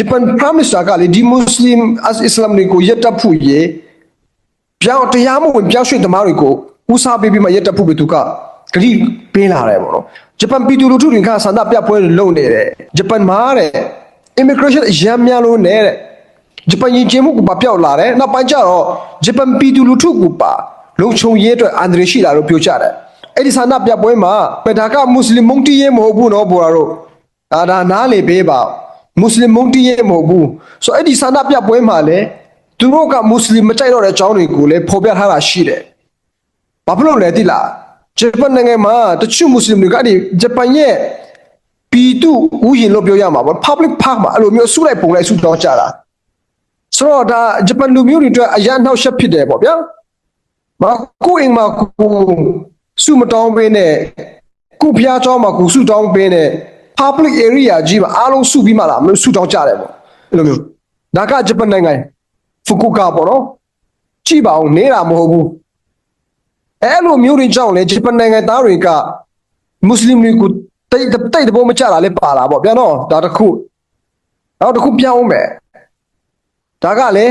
ဂျပန် prime minister ကလေဒီ muslim as islam တွေကိုရက်တပ်ဖို့ရေပြောင်းတရားမဝင်ပြောင်းရွှေ့သမားတွေကိုဦးစားပေးပြီးမှရက်တပ်ဖို့ပဲသူကဂရိပေးလာတယ်ပေါ့နော်ဂျပန်ပြည်သူလူထုတွေကဆန္ဒပြပွဲတွေလုပ်နေတယ်ဂျပန်မှာတဲ့ immigration အရမ်းများလို့နဲ့တဲ့ဂျပန်ရင်ကျင်းမှုကပါပျောက်လာတယ်နောက်ပိုင်းကျတော့ဂျပန်ပြည်သူလူထုကပါလုံခြုံရေးအတွက်အန္တရာယ်ရှိလာလို့ပြောကြတယ်အဲ့ဒီဆန္ဒပြပွဲမှာပဒါကမွတ်စလင်မုန်တီးရဲမဟုတ်ဘူးနော်ဘော်ရာတို့အာဒါနားလေပေးပါ မွတ်စလင်မုန်းတီးရဲမဟုတ်ဘူးဆိုတော့အဲ့ဒီဆန္ဒပြပွဲမှာလည်းသူတို့ကမွတ်စလင်မကြိုက်တော့တဲ့အကြောင်းတွေကိုလည်းဖော်ပြထားတာရှိတယ်။ဘာဖြစ်လို့လဲတိလားဂျပန်နိုင်ငံမှာတချို့မွတ်စလင်တွေကအဲ့ဒီဂျပန်ရဲ့ပြည်သူဥယျာဉ်လို့ပြောရမှာပေါ့ public park မှာအဲ့လိုမျိုးဆုလိုက်ပုံလိုက်ဆုတောင်းကြတာဆိုတော့ဒါဂျပန်လူမျိုးတွေအတွက်အရန်နှောက်ယှက်ဖြစ်တယ်ပေါ့ဗျာမကူအင်မကူဆုမတောင်းပေးနဲ့ကုဖျားကြောင်းမှာကုဆုတောင်းပေးနဲ့ public area ကြီးမှာအားလုံးစုပြီးမှလာမလို့စုတောင်းကြတယ်ပေါ့အဲ့လိုမျိုးဒါကဂျပန်နိုင်ငံဖူကူကာပေါ့နော်ကြည့်ပါအောင်နေတာမဟုတ်ဘူးအဲ့လိုမျိုးတွေကြောင့်လေဂျပန်နိုင်ငံသားတွေကမွတ်စလင်တွေကိုတိတ်တိတ်တဘောမကြတာလည်းပါလာပေါ့ဗျာနော်ဒါတစ်ခုနောက်တစ်ခုပြောင်းမယ်ဒါကလေ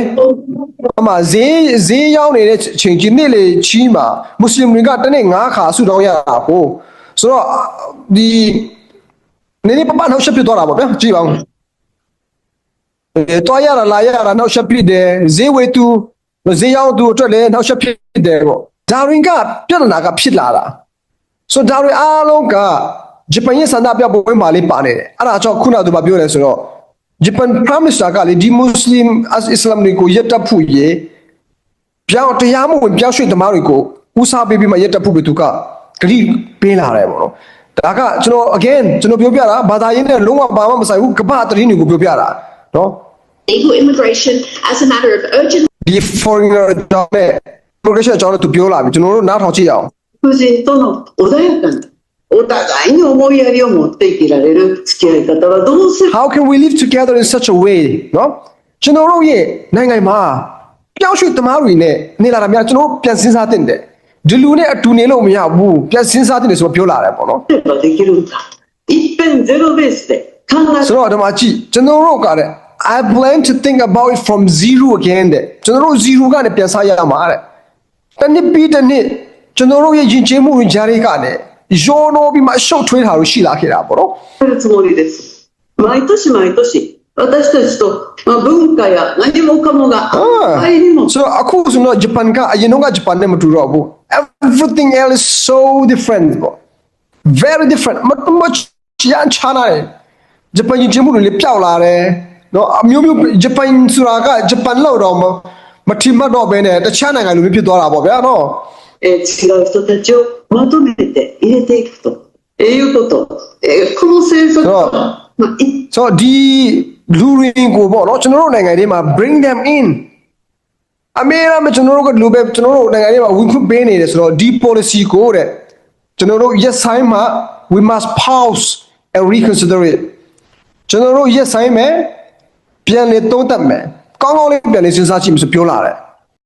အမဈေးဈေးရောက်နေတဲ့အချိန်ကြီးနေ့လေချီးမှာမွတ်စလင်တွေကတနေ့9ခါဆူတောင်းရတာကိုဆိုတော့ဒီ နေနေပပနောက်ရှက်ပြစ်သွားတာပေါ့ဗျာကြည့်ပါဦးအဲတွားရတာလာရတာနောက်ရှက်ပြစ်တယ်ဈေးဝေသူဈေးရောက်သူအတွက်လည်းနောက်ရှက်ပြစ်တယ်ပေါ့ဒါရင်ကပြဿနာကဖြစ်လာတာဆိုတော့ဒါတွေအားလုံးကဂျပန်ရဲ့စန္ဒပြပွဲမှာလေးပါနေတယ်အဲ့ဒါကြောင့်ခုနကသူပြောတယ်ဆိုတော့ဂျပန် prime minister ကလေဒီ muslim as islam တွေကိုရက်တပ်ဖို့ရေပြောင်းတရားမဝင်ပြောင်းရွှေ့သမားတွေကိုဦးစားပေးပြီးမှရက်တပ်ဖို့ပဲသူကဂရိပေးလာတယ်ပေါ့နော် ဒါကကျွန်တော် again ကျွန်တော်ပြောပြတာဘာသာရေးနဲ့လုံးဝဘာမှမဆိုင်ဘူးကမ္ဘာအသတင်းတွေကိုပြောပြတာနော် Legal immigration as a matter of urgent ဒီ foreigner ကြောင့်နဲ့ progression အကြောင်းလည်းသူပြောလာပြီကျွန်တော်တို့နားထောင်ကြည့်အောင် 夫人との穏やかなお互いに思いやりを持って生きられる付き合い方はどうする how can we live together in such a way နော်ကျွန်တော်တို့ရဲ့နိုင်ငံမှာပြောင်းရွှေ့သမားတွေနဲ့နေလာတာများကျွန်တော်တို့ပြန်စဉ်းစားတင်တယ် ဒီလူနဲ့အတူနေလို့မရဘူးပြန်စဉ်းစားတင်တယ်ဆိုတော့ပြောလာတယ်ပေါ့နော် ればできるんだ一遍ゼロベースで考え ဆိုတော့ဒီမှာကြည့်ကျွန်တော်တို့ကလည်း I plan to think about it from zero again တဲ့ကျွန်တော်တို့ zero ကနေပြန်စားရမှာတဲ့တနည်းပြီးတနည်းကျွန်တော်တို့ရဲ့ယဉ်ကျေးမှုဝင်ကြားတွေကလည်းရောနိုပြီးမှအရှုပ်ထွေးတာလို့ရှိလာခဲ့တာပေါ့နော် るつもりです毎年毎年私たちと、まあ、文化や何もかもが互いにも ဆိုတော့အခုဆိုတော့ဂျပန်ကအရင်တော့ကဂျပန်နဲ့မတူတော့ဘူး everything else is so different ပေါ့ very different မမချန်ချာနာတယ်ဂျပန်ရင်ကျမှုတွေလည်းပျောက်လာတယ်နော်အမျိုးမျိုးဂျပန်ဆိုတာကဂျပန်လောက်တော့မမထီမှတ်တော့ဘဲနဲ့တခြားနိုင်ငံလိုမျိုးဖြစ်သွားတာပေါ့ဗျာနော် えー違う人たちをまとめて入れていくということ、えーこの政策は、まあ、い ဆိုတော့ဒီလူတွေကိုပေါ့နော်ကျွန်တော်တို့နိုင်ငံတွေမှာ bring them in အမေရိကန်ကျွန်တော်တို့ကလူပဲကျွန်တော်တို့နိုင်ငံတွေမှာဝင်ခွင့်ပေးနေတယ်ဆိုတော့ဒီ policy ကိုတဲ့ကျွန်တော်တို့ yes sign မှာ we must pause and reconsider it ကျွန်တော်တို့ yes sign မယ်ပြန်လေသုံးသပ်မယ်ကောင်းကောင်းလေးပြန်လေစဉ်းစားကြည့်မယ်ဆိုပြောလာတယ်